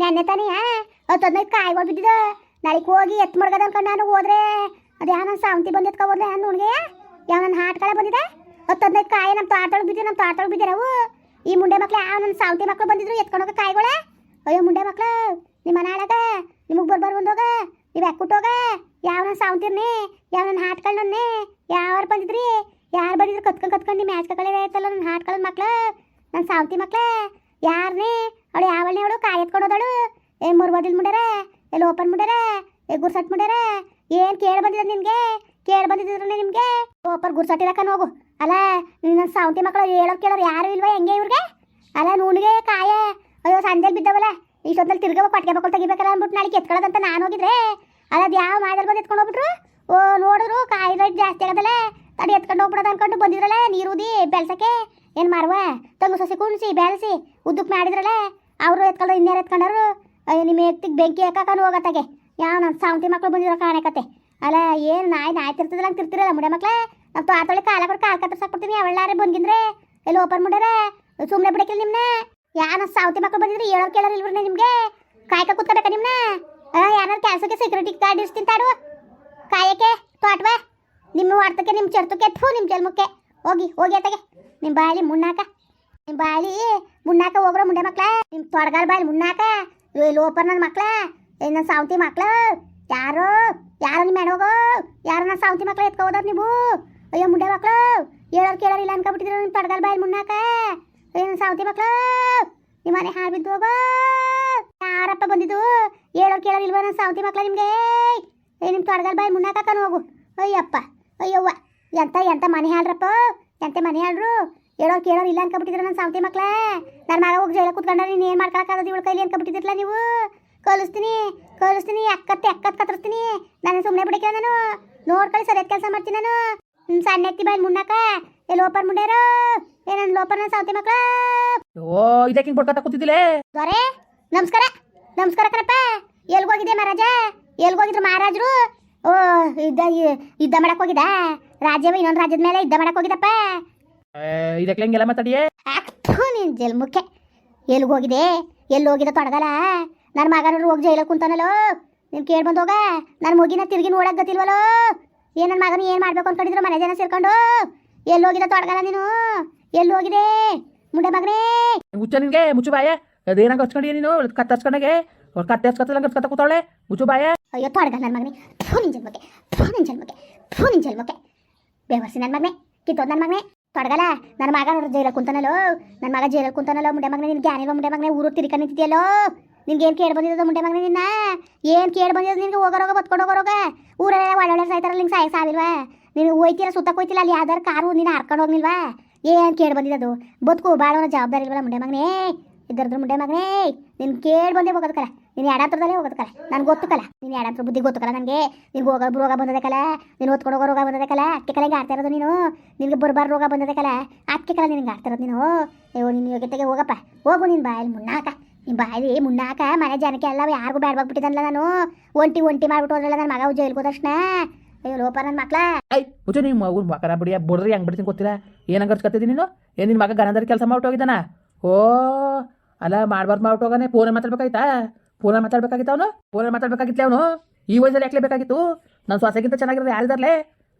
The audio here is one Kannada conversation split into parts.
ನೆನ್ನೆ ತಾನೇ ಹತ್ತು ಹದಿನೈದು ಕಾಯಿಗಳು ಬಿದ್ದಿದ ನಾಳೆಗೆ ಹೋಗಿ ಎತ್ತು ಮಡ್ಗದ ಅನ್ಕೊಂಡು ನಾನು ಹೋದ್ರೆ. ಅದು ಯಾವ ನನ್ನ ಸಾವಂತಿ ಬಂದು ಎತ್ಕೊ ನಾನು ಹುಡುಗೆ ಯಾವ ನನ್ನ ಹಾಟ್ಕಳೆ ಬಂದಿದೆ? ಹತ್ತು ಹದಿನೈದು ಕಾಯಿ ನಮ್ಮ ತೋಟದೊಳಗೆ ಬಿದ್ದಿದೆ ನಮ್ಮ ತೋಟದೊಳಗೆ ಬಿದ್ದಿರವು ಈ ಮುಂಡೆ ಮಕ್ಳು ಯಾವ ನನ್ನ ಸಾವಂತಿ ಮಕ್ಳು ಬಂದಿದ್ರು ಎತ್ಕೊಂಡೋಗ ಕಾಯಿಗಳ? ಅಯ್ಯೋ ಮುಂಡೆ ಮಕ್ಳು, ನಿಮ್ಮ ಮನೆ ಹಾಳಾಗ ನಿಮಗೆ ಬರ್ಬಾರ್ ಬಂದೋಗ, ನೀವು ಹೋಗ. ಯಾವ ನನ್ನ ಸಾವಂತಿರ್ನಿ, ಯಾವ ನನ್ನ? ಹಾಟ್ಗಳನ್ನೇ ಯಾರು ಬಂದಿದ್ರಿ? ಯಾರು ಬಂದಿದ್ರು ಕತ್ಕೊಂಡು ಕತ್ಕೊಂಡು ಮ್ಯಾಚ್ ಕಳೆ ಆಯ್ತಲ್ಲ ನನ್ನ ಹಾಟ್ಕಳ ಮಕ್ಳು? ನನ್ನ ಸಾವಂತಿ ಮಕ್ಳು ಯಾರನ್ನೇ ಅವಳು ಯಾವಳನೇ ಅವಳು? ಕಾಯಿ ಎತ್ಕೊಂಡು ಮೂರು ಏ ಮುರ್ಬೋದಿಲ್ ಎಲ್ಲ ಓಪನ್ ಮುಂಡಾರ ಏ, ಗುರ್ಸಟ್ ಮುಂಡಾರ ಏನು ಕೇಳಿ ಬಂದಿದೆ ನಿನಗೆ? ಕೇಳಿ ಬಂದಿದ್ರಲ್ಲ ನಿಮಗೆ? ಓಪರ್ ಗುರ್ಸಟ್ಟಿರಕ್ಕ ಹೋಗು ಅಲ್ಲ, ನಿನ್ನ ಸಾವಂತಿ ಮಕ್ಕಳು ಹೇಳೋರು ಕೇಳೋರು ಯಾರು ಇಲ್ವಾ ಹೆಂಗೆ ಇವ್ರಿಗೆ? ಅಲ್ಲ, ನೂನಿಗೆ ಕಾಯ. ಅಯ್ಯೋ ಸಂಜೆಲಿ ಬಿದ್ದವಲ್ಲ. ಇಷ್ಟೊತ್ತಲ್ಲಿ ತಿರ್ಗಬೇಕು ಕೊಟ್ಟಿಗೆ ಮಕ್ಕಳು ತೆಗಿಬೇಕಲ್ಲ ಅಂದ್ಬಿಟ್ಟು ನಾಳೆ ಎತ್ಕೊಳ್ಳೋದಂತ ನಾನು ಹೋಗಿದ್ರೆ? ಅಲ್ಲ, ಅದು ಯಾವ ಮಾದರಿ ಬಂದು ಎತ್ಕೊಂಡು ಹೋಗ್ಬಿಟ್ರು? ಓ ನೋಡಿದ್ರು ಕಾಯಿ ರೇಟ್ ಜಾಸ್ತಿ ಆಗದಲ್ಲ? ತಡಿ, ಎತ್ಕೊಂಡು ಹೋಗ್ಬಿಡೋದು ಅನ್ಕೊಂಡು ಬಂದಿದ್ರಲ್ಲ ನೀರು ಉದಿ ಬೆಳ್ಸಕ್ಕೆ? ಏನು ಮಾರುವ? ತಂಗು ಸಸಿ ಕುಣಿಸಿ, ಬೆಳೆಸಿ ಉದ್ದಕ್ಕೆ ಮಾಡಿದ್ರಲ್ಲ? ಅವರು ಎತ್ಕೊಂಡು ಇನ್ಯಾರು ಎತ್ಕೊಂಡ್ರು? ನಿಮ್ಮ ಎತ್ತಿಗೆ ಬೆಂಕಿ ಹಾಕಕೊಂಡು ಹೋಗತ್ತಾಗೆ. ಯಾವ ನನ್ನ ಸಾವಂತಿ ಮಕ್ಕಳು ಬಂದಿರೋ ಕಾಣಕತ್ತೆ ಅಲ್ಲ, ಏನು ನಾಯಿ ನಾಯಿ ತಿರ್ತಿರಲ್ಲ ಹಂಗೆ ತಿರ್ತಿರಲ್ಲ ಮುಡೆ ಮಕ್ಕಳೇ ನಮ್ಮ ತೋಟದೊಳಗೆ ಕಾಲ ಕೊಟ್ಟು ಕಾಲು ಕತ್ತರ್ಸಾಕ್ಬಿಡ್ತೀನಿ ಅವಳ್ಳಾರೆ ಬಂದಿದ್ರೆ ಎಲ್ಲ ಓಪನ್ ಮುಡ್ಯಾರ? ಸುಮ್ಮನೆ ಬಿಡಕ್ಕಿಲ್ಲ ನಿಮ್ನ? ಯಾವ ಸಾವತಿ ಮಕ್ಕಳು ಬಂದಿದ್ರೆ ಹೇಳೋರು ಕೇಳೋರು ಇಲ್ವ್ರಿ ನಿಮಗೆ? ಕಾಯ್ಕ ಕೂತ್ಕೋಬೇಕಾ ನಿಮ್ನ? ಯಾರು ಕೆಲಸಕ್ಕೆ ಸೆಕ್ಯೂರಿಟಿ ಗಾರ್ಡ್ ಇರ್ತೀನಿ ತಾಡು. ಕಾಯಕ್ಕೆ, ತೋಟವಾ. ನಿಮ್ಮ ವಾರ್ತಕ್ಕೆ ನಿಮ್ಮ ಚರ್ತಕ್ಕೆ, ಥೂ, ನಿಮ್ಮ ಜಲ್ಮಕ್ಕೆ ಹೋಗಿ ಹೋಗಿ ಅತ್ತಗೆ. ನಿಮ್ಮ ಬಾಯಲ್ಲಿ ಮುನ್ನಾಕ ನಿಮ್ಮ ಬಾಳಿ ಮುನ್ನಾಕ ಹೋಗ್ರು ಮುಂಡೆ ಮಕ್ಳ. ನಿಮ್ಮ ತೊಡಗಾಲ್ ಬಾಯಿ ಮುನ್ನಾಕ. ಲೋಪರ್ ನನ್ನ ಮಕ್ಳ. ನನ್ನ ಸಾವಂತಿ ಮಕ್ಳು. ಯಾರು ಯಾರು ನಿಮ್ಮ ಹೆಣ್ಮಗು. ಯಾರು ನನ್ನ ಸಾವಂತಿ ಮಕ್ಳ ಎತ್ಕೋಬೋದ್ರ ನೀವು. ಅಯ್ಯೋ, ಮುಂಡೆ ಮಕ್ಳು. ಹೇಳೋರು ಕೇಳೋರು ಇಲ್ಲ ಅನ್ಕೊಬಿಟ್ಟಿದ್ರು ನಿಮ್ಮ ತೊಡಗಾಲ್ ಬಾಯಿ ಮುನ್ನಾಕ. ಅಯ್ಯೋ ನನ್ನ ಸಾವಂತಿ ಮಕ್ಳು. ನಿಮ್ಮ ಮನೆ ಹಾಳು ಬಿದ್ದು ಹೋಗೋ. ಯಾರಪ್ಪ ಬಂದಿದ್ದು? ಹೇಳೋರು ಕೇಳೋರು ಇಲ್ವ ನನ್ನ ಸಾವಂತಿ ಮಕ್ಳ ನಿಮಗೆ? ಏ ನಿಮ್ಮ ತೊಡಗಾಲ್ ಬಾಯಿ ಮುನ್ನಾಕ ಹೋಗು. ಅಯ್ಯಪ್ಪ. ಅಯ್ಯವ್ವ. ಎಂತ ಎಂತ ಮನೆ ಹಾಳ್ರಪ್ಪ. ಎಂತ ಮನೆ ಹಾಳ್ರು? ಹೇಳೋರು ಕೇಳೋರು ಇಲ್ಲ ಅನ್ಕೊಬಿಟ್ಟಿದ್ರೆ ನನ್ನ ಸಾವತಿ ಮಕ್ಳ. ನನ್ನ ಮಗ ಹೋಗಿ ಜೈಲ ಕುತ್ಕೊಂಡ್ರೆ ನೀನು ಏನು ಮಾಡ್ಕೊಳಕ್ಕಾಗದು ಇವಳ ಕೈಲಿ ಅನ್ಕೊಬಿಟ್ಟಿದ್ರಲ್ಲ ನೀವು? ಕಲಿಸ್ತೀನಿ ಕಲಿಸ್ತೀನಿ ಅಕ್ಕತ್ತೆ ಅಕ್ಕತ್ ಕತ್ತರಿಸ್ತೀನಿ. ನಾನು ಸುಮ್ಮನೆ ಬಿಡಕ್ಕೆ ನಾನು. ನೋಡ್ಕೊಳ್ಳಿ ಸರಿಯಾದ ಕೆಲಸ ಮಾಡ್ತೀನಿ ನಾನು. ನಿಮ್ಮ ಸಣ್ಣ ಎತ್ತಿ ಬಾಯಿ ಮುನ್ನಾಕ ಏ ಲೋಪರ್ ಏ ನನ್ನ ಲೋಪರ್ ನನ್ನ ಸಾವತಿ ಮಕ್ಳ? ಓ ಇದಕ್ಕೆ ಹಿಂಗೆ ಬಡ್ಕೊತ ಕೂತಿದ್ದಿಲ್ಲೇ ದೊರೆ ನಮಸ್ಕಾರ. ನಮಸ್ಕಾರ ಕಣಪ್ಪ. ಎಲ್ಗೋಗಿದೆ ಮಹಾರಾಜ? ಎಲ್ಗೋಗಿದ್ರು ಮಹಾರಾಜರು? ಓ ಇದ್ದ ಯುದ್ಧ ಮಾಡಕ್ ಹೋಗಿದ್ದ? ರಾಜ್ಯವ ಇನ್ನೊಂದು ರಾಜ್ಯದ ಮೇಲೆ ಯುದ್ಧ ಮಾಡಕ್ ಹೋಗಿದಪ್ಪ ಇದಕ್ಕೆ ಹೆಂಗೆಲ್ಲ ಮಾತಾಡಿಯೇ? ಅಷ್ಟು ನೀನ್ ಜಲ್ಮುಖೆ ಹೋಗಿದೆ ಎಲ್ಲಿ ಹೋಗಿದ ತೊಡಗಲ್ಲ? ನನ್ನ ಮಗನ ಹೋಗಿ ಜೈಲ ಕುಂತಾನಲ್ಲೋ? ನೀನು ಕೇಳಿ ಬಂದೋಗ ನನ್ನ ಮುಗಿನ ತಿರುಗಿ ನೋಡಕ್ ಗತಿಲ್ವಲ್ಲೋ? ಏನ್ ನನ್ನ ಮಗನ ಏನ್ ಮಾಡ್ಬೇಕು ಅನ್ಕೊಂಡಿದ್ರು ಮನೆ ಜನ ಸೇರ್ಕೊಂಡು? ಎಲ್ಲಿ ಹೋಗಿದ ತೊಡಗಲ್ಲ ನೀನು? ಎಲ್ಲಿ ಹೋಗಿದೆ ಮುಂಡೆ ಮಗನೇ. ಮುಚ್ಚ ನಿನ್ಗೆ ಮುಚ್ಚು ಬಾಯ ಅದೇನಾಗ ಹಚ್ಕೊಂಡಿ ನೀನು? ಕತ್ತ ಹಚ್ಕೊಂಡಾಗೆ? ಕತ್ತ ಹಚ್ಕೊತಲ್ಲ ಕತ್ತ ಕೂತಾಳೆ ಮುಚ್ಚು ಬಾಯ ಅಯ್ಯೋ ತೊಡಗಲ್ಲ ನನ್ನ ಮಗನೇ. ಫೋನ್ ನಿನ್ ಜನ್ಮಕ್ಕೆ ಥೂ ನಿನ್ ಜನ್ಮಕ್ಕೆ ಫೋನ್ ನಿನ್ ಜನ್ಮಕ್ಕೆ ಬೇವರ್ಸಿ ನನ್ನ ಮಗನೇ. ಕಿತ್ತೋದ್ ನನ್ನ ಮಗನೇ. ತೊಡಗಲ್ಲ ನನ್ನ ಮಗ ನೋಡ್ರಿ ಜೈಲ ಕುಂತಾನಲ್ಲೋ ನನ್ನ ಮಗ ಜೈಲ ಕುಂತಾನಲ್ಲೋ, ಮುಂಡೆ ಮಗನೇ ನಿನ್ಗೆ ಜ್ಞಾನಿಲ್ವ ಮುಂಡೆ ಮಗನೇ ಊರು ತಿರ್ಕ ನಿಂತಿದ್ಯಲ್ಲೋ, ನಿನ್ಗೆ ಏನು ಕೇಳಿ ಬಂದಿದ್ದು ಮುಂಡೆ ಮಗನೇ ನಿನ್ನ? ಏನು ಕೇಳಿ ಬಂದಿದ್ದು ನಿನ್ಗೆ ಹೋಗೋರೋಗ ಬತ್ಕೊಂಡು ಹೋಗೋರೋಗ ಊರಲ್ಲ ಒಳ್ಳೊಳ್ಳೆ ಸಾಯ್ತಾರಲ್ಲ ನಿಂಗೆ ಸಾಯ್ ಸಾವಿಲ್ವಾ? ನೀನು ಹೋಯ್ತೀರ ಸುತ್ತಕ್ಕೆ ಹೋಯ್ತಿಲ್ಲ ಅಲ್ಲಿ ಯಾವ್ದಾರು ಕಾರು ನೀನು ಹರ್ಕೊಂಡು ಹೋಗಿಲ್ವಾ ಏನು ಕೇಳಿ ಬಂದಿದ್ದು ಬದುಕು ಭಾಳ ಜವಾಬ್ದಾರಿ ಇಲ್ವಲ್ಲ ಮುಂಡೆ ಮಗನೇ? ಇದ್ದರದ್ರ ಮುಂಡೆ ಮಗನೇ, ನಿನ್ ಕೇಳಿ ಬಂದೇ ಹೋಗೋದಕ್ಕಲ್ಲ ನೀನು ಯಾಡತ್ರದಲ್ಲೇ ಹೋಗೋದು ಕಲ. ನನಗೆ ಗೊತ್ತು ಕಲ. ನೀನು ಎಡಾತ್ರ ಬುದ್ಧಿ ಗೊತ್ತಕ್ಕಲ್ಲ ನನಗೆ ನಿನ್ಗೆ. ಹೋಗೋ ರೋಗ ಬಂದದಕ್ಕಲ್ಲ ನೀನು ಓದ್ಕೊಂಡು ಹೋಗೋ ರೋಗ ಬಂದದೆ ಕಲ. ಅಕ್ಕಿ ಕಲೆಗೆ ಆಡ್ತಾ ಇರೋದು ನೀನು. ನಿನಗೆ ಬರ್ಬಾರ ರೋಗ ಬಂದದಕ್ಕಲ್ಲ ಅದಕ್ಕೆ ಕಲ ನಿನಗೆ ಆಡ್ತಾ ಇರೋದು ನೀನು. ಅಯ್ಯೋ ನಿನ್ನ ಯೋಗ್ಯತೆಗೆ ಹೋಗಪ್ಪ. ಹೋಗು ನಿನ್ನ ಬಾಯಲ್ಲಿ ಮುನ್ನಾಕ. ನಿನ್ನ ಬಾಯಲ್ಲಿ ಮುನ್ನಾಕ. ಮನೆ ಜನಕ್ಕೆ ಎಲ್ಲ ಯಾರಿಗೂ ಬೇಡವಾಗ್ಬಿಟ್ಟಿದ್ದಲ್ಲ ನಾನು. ಒಂಟಿ ಒಂಟಿ ಮಾಡ್ಬಿಟ್ಟು ಹೋದ್ರಲ್ಲ ನನ್ನ ಮಗ ಉಜ್ಜ ಹೋದ ತಕ್ಷಣ. ಅಯ್ಯೋ, ಲೋಪ ನನ್ನ ಮಕ್ಕಳ ಐ ಮುಚ್ಚು ನಿಮ್ಮ ಮಗು ಮಕರ ಬಿಡಿಯ ಬುಡ್ರಿ ಹಂಗೆ ಬಿಡ್ತೀನಿ ಗೊತ್ತಿಲ್ಲ. ಏನಂಗೆ ಹಚ್ಕೊತಿದ್ದೀನಿ ನೀನು? ಏನು ನಿನ್ನ ಮಗ ಗನದಲ್ಲಿ ಕೆಲಸ ಮಾಡ್ಬಿಟ್ಟೋಗಿದ್ದಾನ ಓ, ಅಲ್ಲ, ಮಾಡ್ಬಾರ್ದು ಮಾಡ್ಬಿಟ್ಟೋಗಾನೆ ಫೋನ್ ಮಾತಾಡ್ಬೇಕಾಯ್ತಾ? ಫೋನಲ್ಲಿ ಮಾತಾಡ್ಬೇಕಾಗಿತ್ತು ಅವನು? ಫೋನಲ್ಲಿ ಮಾತಾಡ್ಬೇಕಾಗಿತ್ತು ಅವನು? ಈ ವಯಸ್ಸಲ್ಲಿ ಯಾಕೆ ಬೇಕಾಗಿತ್ತು? ನನ್ನ ಸೊಸೆಗಿಂತ ಚೆನ್ನಾಗಿರೋದು ಯಾರಿದಾರಲೆ?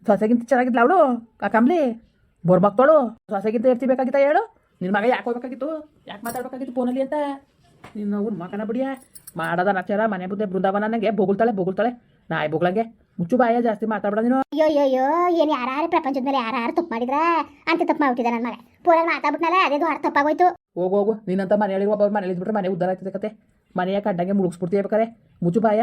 ಸೊಸೆಗಿಂತ ಚೆನ್ನಾಗಿದ್ಲ ಅವಳು ಆ ಕಂಬ್ಲಿ ಬೋರ್ಮಕ್ತೋಳು ಸೊಸೆಗಿಂತ ಇರ್ತಿಬೇಕಾಗಿತ್ತ ಹೇಳು? ನಿನ್ನ ಮಗ ಯಾಕೆ ಹೋಗ್ಬೇಕಾಗಿತ್ತು? ಯಾಕೆ ಮಾತಾಡ್ಬೇಕಾಗಿತ್ತು ಫೋನಲ್ಲಿ ಅಂತ? ನಿನ್ನ ಅವ್ನು ಮಕನ ಬಿಡಿಯ? ಮಾಡದ ನಕ್ಷರ ಮನೆ ಮುಂದೆ ಬೃಂದಾವನ ನನಗೆ ಬೋಗುಳ್ತಾಳೆ ನಾ ನಾಯಿ ಬೊಗಳಂಗೆ. ಮುಚ್ಚು ಬಾಯ ಜಾಸ್ತಿ ಮಾತಾಡ್ಬೇಡ ನೀನು. ಅಯ್ಯೋ ಅಯ್ಯೋ ಏನು ಯಾರು ಪ್ರಪಂಚದ ಮೇಲೆ ಯಾರು ತಪ್ಪು ಮಾಡಿದ್ರ? ಅಂತ ತಪ್ಪು ಮಾಡ್ಬಿಟ್ಟಿದೆ ನನ್ನ ಮಗ. ಪೂರ ಮಾತಾಡ್ಬಿಟ್ನಲ್ಲ ಅದೇ ದೊಡ್ಡ ತಪ್ಪಾಗೋಯ್ತು. ಹೋಗು ಹೋಗು. ನೀನಂತ ಮನೆಯಲ್ಲಿ ಒಬ್ಬ ಮನೇಲಿ ಇದ್ಬಿಟ್ರೆ ಮನೆ ಉದ್ದಾರ ಆಗ್ತದೆ ಕತೆ. ಮನೆಯ ಕಂಡಂಗೆ ಮುಳುಗಿಸ್ಬಿಡ್ತೀಯ ಬೇಕಾರೆ. ಮುಚ್ಚುಪಾಯ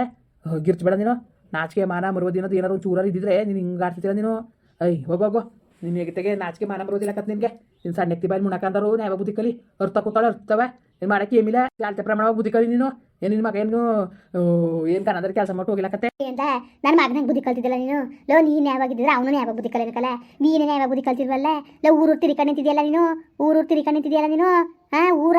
ಗಿರ್ಚ್ಬೇಡ ನೀನು. ನಾಚಿಕೆ ಮಾನ ಮರುವುದಿನದು ಏನಾರು ಚೂರಾರು ಇದ್ದಿದ್ರೆ ನೀನು ಹಿಂಗೆ ಆಡ್ತಿದ್ದೀರ ನೀನು? ಐ ಹೋಗು ಹೋಗು. ನಿನ್ನ ಹೇಗಿತೆಗೆ ನಾಚಿಕೆ ಮಾನ ಮರುವುದಿಲ್ಲ ಕತ್ ನಿನಗೆ. ನಿನ್ನ ಸಣ್ಣ ಎತ್ತಿ ಬಾಯಿ ಮುಣಕಂದರು ನ್ಯಾಯ ಬುದ್ಧಿ ಕಲಿ. ಅರ್ಥ ಕೂತಾಳೆ ಅರ್ಥವ ನೀನು ಮಾಡಕ್ಕೆ ಏಮಿಲ್ಲ ಜಾಲ್ತೆ ಪ್ರಮಾಣ ಬುದ್ಧಿ ಕಲಿ ನೀನು. ಏನು ನಿನ್ನ ಮಗ ಏನು ಏನು ಕನ್ನಡ ಕೆಲಸ ಮಾಡಿ ಹೋಗಿಲ್ಲ ಕತೆ? ಅಂತ ನನ್ನ ಮಗನಾಗ ಬುದ್ಧಿ ಕಲ್ತಿದ್ದಿಲ್ಲ ನೀನು? ಲೋ ನೀನು ಯಾವಾಗಿದ್ದಿದ್ರೆ ಅವನು ಯಾವಾಗ ಬುದ್ಧಿ ಕಲಿಯಬೇಕಲ್ಲ ನೀನೇ ಯಾವಾಗ ಬುದ್ಧಿ ಕಲ್ತಿದ್ವಲ್ಲ ಲೋ ಊರು ತಿರ್ಕೊಂಡು ನಿಂತಿದ್ಯಲ್ಲ ನೀನು? ಊರು ತಿರ್ಕೊಂಡು ನಿಂತಿದ್ಯಲ್ಲ ನೀನು? ಹಾಂ ಊರ?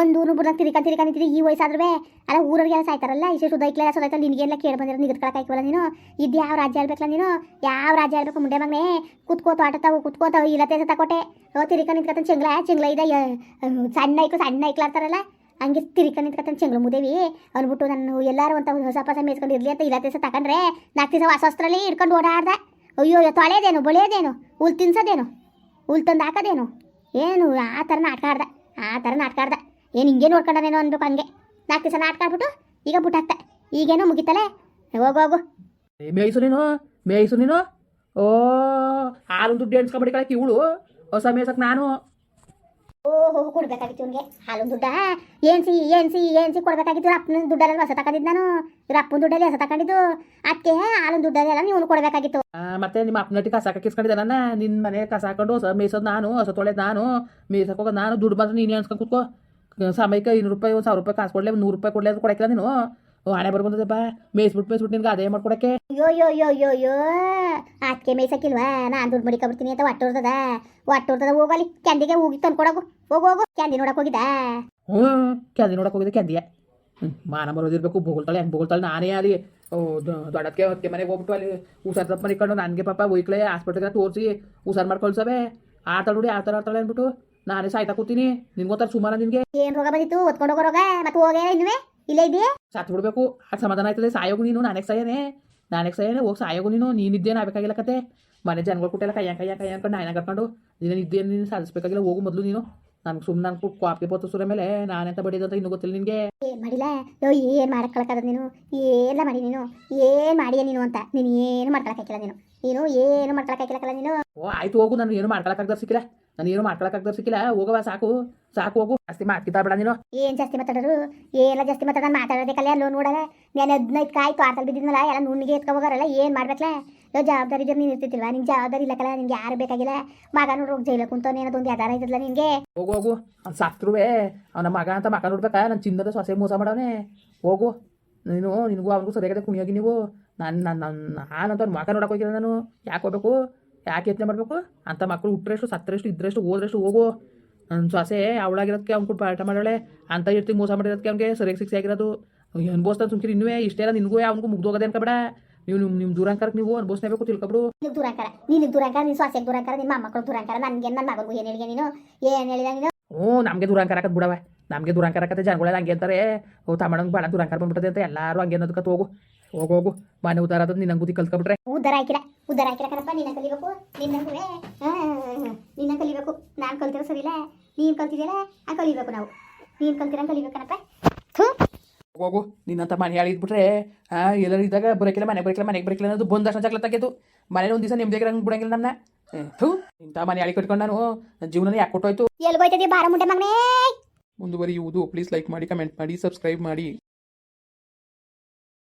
ಒಂದು ಊರು ಬುಡ ತಿರ್ಕ ತಿರ್ಕ ನಿಂತಿದ್ದೆ ಈ ವಯಸ್ಸಾದ್ರೂ ಅಲ್ಲ ಊರವ್ರಿಗೆಲ್ಲ ಸಾಯ್ತಾರಲ್ಲ ಇಷ್ಟು ಸುದ್ದೈಕ್ಲೆಲ್ಲ ಸೊದೈತಲ್ಲ ನಿನಗೆಲ್ಲ ಕೇಳಿ ಬಂದಿರೋ ನಿಗದ್ಕೊಳಕ್ಕೆ ಆಯ್ಕವಲ್ಲ ನೀನು? ಇದು ಯಾವ ರಾಜ್ಯ ಹೇಳ್ಬೇಕಲ್ಲ ನೀನು? ಯಾವ ರಾಜ್ಯ ಹೇಳ್ಬೇಕು ಮುಂಡೆ ಮಗನೇ? ಕುತ್ಕೋತ ಆಟತಾವು ಕುತ್ಕೋತ ಇಲ್ಲತ್ತೆ ತಕೊಟ್ಟೆ ಓ ತಿರ್ಕ ನಿಂತ್ಕೊತ ಚೆಂಗ್ಲ ಚೆಂಗ್ಲ ಇದೆ ಸಣ್ಣ ಐಕು ಸಣ್ಣ ಐಕ್ಲಾಡ್ತಾರಲ್ಲ ಹಂಗೆ ತಿರ್ಕ ನಿಂತ್ಕೊತಾನೆ ಚೆಂಗ್ಳು ಮುದೇವಿ. ಅಂದ್ಬಿಟ್ಟು ನಾನು ಎಲ್ಲರೂ ಅಂತ ಹೊಸ ಪಸ ಮೇಯ್ಸ್ಕೊಂಡು ಇರಲಿ ಅಂತ ಇಲ್ಲ ತಕೊಂಡ್ರೆ ನಾಲ್ಕು ದಿವಸ ಹೊಸಸ್ತ್ರಲ್ಲಿ ಇಟ್ಕೊಂಡು ಓಡಾಡ್ದೆ. ಅಯ್ಯೋ ಅಯ್ಯೋ ತೊಳೆದೇನು, ಬಳಿಯೋದೇನು, ಹುಲ್ ತಿನ್ಸೋದೇನು, ಹುಲ್ ತಂದು ಹಾಕೋದೇನು? ಏನು, ಆ ಥರ ನಾಟಕ ಆಡ್ದೆ, ಆ ಥರ ನಾಟಕ ಆಡ್ದೆ. ಏನು ಹಿಂಗೆ ನೋಡ್ಕೊಂಡನೇನೋ ಅನ್ಬೇಕು ಹಂಗೆ. ನಾಲ್ಕು ದಿವಸ ನಾಟಕ ಆಡ್ಬಿಟ್ಟು ಈಗ ಬಿಟ್ಟಾಕ್ತೆ ಈಗೇನೋ ಮುಗಿತಲೆ? ಹೋಗು ಹೋಗು. ಮೇಯ್ಸು ನೀನು? ಮೇಯ್ಸು ನೀನು? ಓ ಹಾಲು ದುಡ್ಡು ಎಣ್ಸ್ಕೊಂಬಿಡಿಕಳಕ್ಕೆ ಇವಳು. ಹೊಸ ಮೇಯ್ಸಕ್ಕೆ ನಾನು. ಓಹೋ ಕೊಡ್ಬೇಕಾಗಿತ್ತು ಇವನಿಗೆ. ಹಾಲು ದುಡ್ಡ? ಏನ್ಸಿ ಏನ್ಸಿ ಏನ್ಸಿ ಕೊಡ್ಬೇಕಾಗಿತ್ತು? ಇವ್ರ ಅಪ್ಪನ ದುಡ್ಡಲ್ಲಿ ಹೊಸ ತಗೊಂಡಿದ್ದು ನಾನು. ಇವ್ರ ಅಪ್ಪನ ದುಡ್ಡಲ್ಲಿ ಹೊಸ ತಗೊಂಡಿದ್ದು. ಅದಕ್ಕೆ ಹಾಲು ದುಡ್ಡಲ್ಲೆಲ್ಲ ನೀವು ಕೊಡ್ಬೇಕಾಗಿತ್ತು. ಮತ್ತೆ ನಿಮ್ಮ ಅಪ್ಪನಟ್ಟಿ ಕಸ ಹಾಕಿಸ್ಕೊಂಡಿದ್ದೆ ನನ್ನ ನಿನ್ನ ಮನೆ ಕಸ ಹಾಕೊಂಡು ಹೊಸ ಮೇಯ್ಸೋದು ನಾನು ಹೊಸ ತೊಳೆದು ನಾನು. ಮೇಯ್ಸಕ್ಕೆ ಹೋಗೋದು ನಾನು. ದುಡ್ಡು ಬಂದ್ರೆ ನೀನು ಅನ್ಸ್ಕೊಂಡು ಕೂತ್ಕೋ. ಸಮಯಕ್ಕೆ ಐನೂರು ರೂಪಾಯಿ ಒಂದು ಸಾವಿರ ರೂಪಾಯಿ ಕಾಸು ಕೊಡಲೇ ನೂರು ರೂಪಾಯಿ ಕೊಡಲೇ ಅದು ಕೊಡಕ್ಕಿಲ್ಲ ನೀನು. ಹಣೆ ಬರ್ಬಂದದಪ್ಪ. ಮೇಯ್ಸ್ಬಿಟ್ಟು ಮೇಯ್ಸ್ಬಿಟ್ಟು ನಿನ್ಗೆ ಅದೇ ಮಾಡ್ಕೊಡಕ್ಕೆ. ಅಯ್ಯೋ ಅಯ್ಯೋ ಯೋ ಯೋ ಯೋ ಅದಕ್ಕೆ ಮೇಯ್ಸಕ್ಕಿಲ್ವಾ? ನಾನು ದುಡ್ಡು ಮಡಿಕೊಬಿಡ್ತೀನಿ ಅಂತ ಒಟ್ಟು ಹೊಡ್ತದ ಒಟ್ಟು ಹೊಡ್ತದ ಹೋಗಲಿ ಕ್ಯಾಂಡಿಗೆ ಹೋಗಿ ತಂದ್ಕೊಡಗು. ಹೋಗು ಹೋಗು. ಕ್ಯಾಂಡಿ ನೋಡಕ್ಕೆ ಹೋಗಿದ್ದ ಹ್ಞೂ ಕ್ಯಾಂಡಿ ನೋಡಕ್ಕೆ ಹೋಗಿದ್ದೆ ಕ್ಯಾಂದಿಯ ಹ್ಞೂ ಮಾನ ಬರೋದಿರ್ಬೇಕು ಭೂಗೋಳ್ತಾಳೆ ಹೆಂಗೆ ಭೂಗೋಳ್ತಾಳೆ ನಾನೇ ಅಲ್ಲಿ ಓ, ದೊ- ದೊಡ್ಡಕ್ಕೆ ಹೊತ್ತೆ ಮನೆಗೆ ಹೋಗ್ಬಿಟ್ಟು ಅಲ್ಲಿ ಹುಷಾರ್ ತಪ್ಪು ಮನಿಕೊಂಡು ನನಗೆ ಪಾಪ ವೈಕ್ಲೆ ಹಾಸ್ಪಿಟ್ಲಿಗೆ ತೋರಿಸಿ ಹುಷಾರು ಮಾಡ್ಕೊಳ್ಸವೆ. ಆಡ್ತಾಳೆ ನೋಡಿ ಆಡ್ತಾಳೆ ಆಡ್ತಾಳೆ ಅಂದ್ಬಿಟ್ಟು ನಾನೇ ಸಾಯ್ತಾ ಕೂತೀನಿ. ನಿನ್ಗೆ ಗೊತ್ತಾರ ಸುಮಾರ ನಿನ್ಗೆ? ಏನ್ ರೋಗ ಬಂದಿತ್ತು? ಒತ್ಕೊಂಡು ಹೋಗೋ ರೋಗ? ಮತ್ತೆ ಹೋಗೇ ಇನ್ವೆ ಇಲ್ಲೇ ಇದೆಯೇ ಸತ್ ಬಿಡ್ಬೇಕು. ಆಗ ಸಮಾಧಾನ ಆಯ್ತದೆ. ಸಾಯೋಗು ನೀನು ನಾನೇ ಸಾಯನೆ. ನಾನೇ ಸಾಯನೆ. ಹೋಗಿ ಸಾಯೋಗು ನೀನು. ನೀನಿದ್ದೇನು ಆಗ್ಬೇಕಾಗಿಲ್ಲ ಕತೆ. ಮನೆ ಜನಗಳು ಕೊಟ್ಟೆಲ್ಲ ಕೈಯ ಕೈಯ ಕೈಯ ಅನ್ಕೊಂಡು ನಾನೇ ಕರ್ಕೊಂಡು ನೀನು ಇದ್ದೇನು ನೀನು ಸಾಧಿಸ್ಬೇಕಾಗಿಲ್ಲ. ಹೋಗು ಮೊದಲು ನೀನು. ನನ್ಗೆ ಸುಮ್ಮನೆ ನಾನು ಕಾಪಿ ಪತ್ತು ಸುರ ಮೇಲೆ. ನಾನೆಂತ ಬಡಿದಂತ ಇನ್ನೂ ಗೊತ್ತಿಲ್ಲ ನಿನಗೆ. ಏನ್ ಮಾಡಿಲ್ಲ? ಯೋ ಏನ್ ಮಾಡ್ಕೊಳಕಾದ ನೀನು? ಎಲ್ಲ ಮಾಡಿ ನೀನು? ಏನ್ ಮಾಡಿಯ ನೀನು ಅಂತ? ನೀನು ಏನು ಮಾಡ್ಕೊಳಕ್ಕಾಗಿಲ್ಲ ನೀನು? ನೀನು ಏನು ಮಾಡ್ಕೊಳಕ್ಕಾಗಿಲ್ಲ ನೀನು? ಓ ಆಯ್ತು ಹೋಗು ನಾನು ಏನು ಮಾಡ್ಕೊಳಕ್ಕಾಗ್ದಾರ ಸಿಕ್ಕಿಲ್ಲ. ನಾನು ಏನು ಮಾಡ್ಕೊಳಕ್ಕಾಗ್ದಾರ ಸಿಕ್ಕಿಲ್ಲ. ಹೋಗವ ಸಾಕು ಸಾಕು ಹೋಗು. ಜಾಸ್ತಿ ಮಾಡ್ಕಿತಾ ಬೇಡ ನೀನು. ಏನ್ ಜಾಸ್ತಿ ಮಾತಾಡೋರು ಎಲ್ಲ ಜಾಸ್ತಿ ಮಾತಾಡ ಮಾತಾಡೋದಕ್ಕಲ್ಲ ಅಲ್ಲೋ ನೋಡಲ್ಲ ನಾನು ಹದಿನೈದು ಕಾಯಿ ತೋಟದಲ್ಲಿ ಬಿದ್ದಿದ್ನಲ್ಲ ಎಲ್ಲ ನುಣ್ಣಿಗೆ ಎತ್ಕೊ ಹೋಗಾರಲ್ಲ ಏನ್ ಮಾಡ್ಬೇಕಲ್ಲ ಯೋ ಜವಾಬ್ದಾರಿ ಇದ್ರೆ ನೀನು ಇರ್ತಿತ್ತಿಲ್ವಾ ನಿಂಗೆ ಜವಾಬ್ದಾರಿ ಇಲ್ಲಕಲ್ಲ ನಿಂಗೆ ಯಾರು ಬೇಕಾಗಿಲ್ಲ? ಮಗ ಹೋಗಿ ಜೈಲ ಕುಂತ ಏನೋ ಒಂದು ಯಾವ್ದಾರ ಇದ್ದಲ್ಲ ನಿನ್ಗೆ ಹೋಗು ಹೋಗು. ಅವ್ನು ಸತ್ರುವೆ ಅವನ ಮಗ ಅಂತ ಮಗ ನೋಡ್ಬೇಕ? ನನ್ ಚಿನ್ನದ ಸೊಸೆ ಮೋಸ ಮಾಡವನೇ. ಹೋಗು. ನೀನು ನಿನಗೂ ಅವನಿಗೂ ಸರಿಯಾಗದೆ ಕುಣಿಯೋಗಿ ನೀವು. ನಾನು ನನ್ನ ಅವ್ನ ಮಗ ನೋಡಕ್ಕೆ ಹೋಗಿಲ್ಲ ನಾನು. ಯಾಕೆ ಹೋಗ್ಬೇಕು? ಯಾಕೆ ಯತ್ನೆ ಮಾಡಬೇಕು? ಅಂತ ಮಕ್ಕಳು ಹುಟ್ಟರೆಷ್ಟು ಸತ್ತರೆಷ್ಟು ಇದ್ದರೆಷ್ಟು ಹೋದ್ರೆಷ್ಟು ಹೋಗೋ. ನನ್ನ ಸೊಸೆ ಅವಳಾಗಿರೋದಕ್ಕೆ ಅವ್ನು ಕೂಡ ಪಾಠ ಮಾಡೋಳೆ ಅಂತ ಇರ್ತಿ ಮೋಸ ಮಾಡಿರೋದಕ್ಕೆ ಅವ್ನಿಗೆ ಸರಿಯಾಗಿ ಶಿಕ್ಷೆ ಆಗಿರೋದು. ಅನ್ಬೋಸ್ತಾನೆ ಸುಮ್ಕಿರಿ ಇನ್ನೂ ಇಷ್ಟೆಲ್ಲ ನಿನಗೂ ಅವ್ನಿಗೂ ಮುಗ್ದೋಗೋದೆ ಅನ್ಕಬೇಡ. ನೀವು ನಿಮ್ಮ ನಿಮ್ಮ ದೂರಂಕರಕ್ಕೆ ನೀವು ಅನ್ಬೋಸ್ನೇಬೇಕು ತಿಳ್ಕೊಬಿಡು. ದೂರಂಕರ ನಿನಗೆ ದೂರಂಕರ ನಿನ್ನ ಸೊಸೆಗೆ ದೂರಂಕರ ನಿಮ್ಮ ಮಕ್ಕಳು ದೂರಂಕರ ನನಗೆ ನನ್ನ ಮಗನಿಗೂ ಏನು ಹೇಳಿಗೆ ನೀನು? ಏನು ಹೇಳಿದ ನೀನು? ಹ್ಞೂ ನಮಗೆ ದುರಂಕಾರ ಹಾಕದ್ ಬಿಡವ ನಮಗೆ ದುರಂಕಾರ ಹಾಕತ್ತೆ ಜನಗಳೆಲ್ಲ ಹಂಗೆ ಅಂತಾರೆ. ಓ ತಮ್ಮಣ್ಣಂಗೆ ಭಾಳ ದುರಂಕಾರ ಬಂದ್ಬಿಟ್ಟದೆ ಅಂತ ಎಲ್ಲರೂ ಹಂಗೆ ಅನ್ನೋದಕ್ಕೆ ಹೋಗು ಹೋಗು ಹೋಗು. ಮನೆ ಉದಾರ ಆದದ್ದು ನಿನ್ನ ಬುದ್ಧಿ ಕಲ್ತ್ಕೊಬಿಟ್ರೆ. ಉದ್ದಾರ ಹಾಕಿರ ಉದ್ದಾರ ಹಾಕಿರ ಕಣಪ್ಪ ನಿನ್ನ ಕಲಿಬೇಕು ನಿನ್ನ ನಿನ್ನ ಕಲಿಬೇಕು. ನಾನು ಕಲ್ತಿರೋ ಸರಿಲ್ಲ ನೀನು ಕಲ್ತಿದ್ಯಲ್ಲ? ಆ ಕಲಿಬೇಕು ನಾವು. ನೀನು ಕಲ್ತಿರ ಕಲಿಬೇಕು ಕಣಪ್ಪ. ಥೂ. ಹೋಗು ನಿನ್ನಂತ ಮನೆ ಹೇಳಿದ್ಬಿಟ್ರೆ ಹಾಂ ಎಲ್ಲರೂ ಇದ್ದಾಗ ಬರೋಕಿಲ್ಲ ಮನೆ ಬರೋಕಿಲ್ಲ ಮನೆಗೆ ಬರೋಕಿಲ್ಲ ಅನ್ನೋದು ಬಂದ ತಕ್ಷಣ ಜಗಳ ತೆಗೆದು ಮನೇಲಿ ಒಂದು ದಿವಸ ನಿಮ್ದೇ ಹಂಗೆ ಬಿಡಂಗಿಲ್ಲ ನನ್ನ ಥೂ. ಇಂಥ ಮನೆ ಹೇಳಿ ಕಟ್ಕೊಂಡು ನಾನು ನನ್ನ ಜೀವನ ಯಾಕೆ ಕೊಟ್ಟೋಯ್ತು? ಎಲ್ಲಿ ಬಾರ ಮುಂಡೆ ಮಗನೇ? ಮುಂದುವರಿಯುವುದು. ಪ್ಲೀಸ್ ಲೈಕ್ ಮಾಡಿ ಕಮೆಂಟ್ ಮಾಡಿ ಸಬ್ಸ್ಕ್ರೈಬ್ ಮಾಡಿ.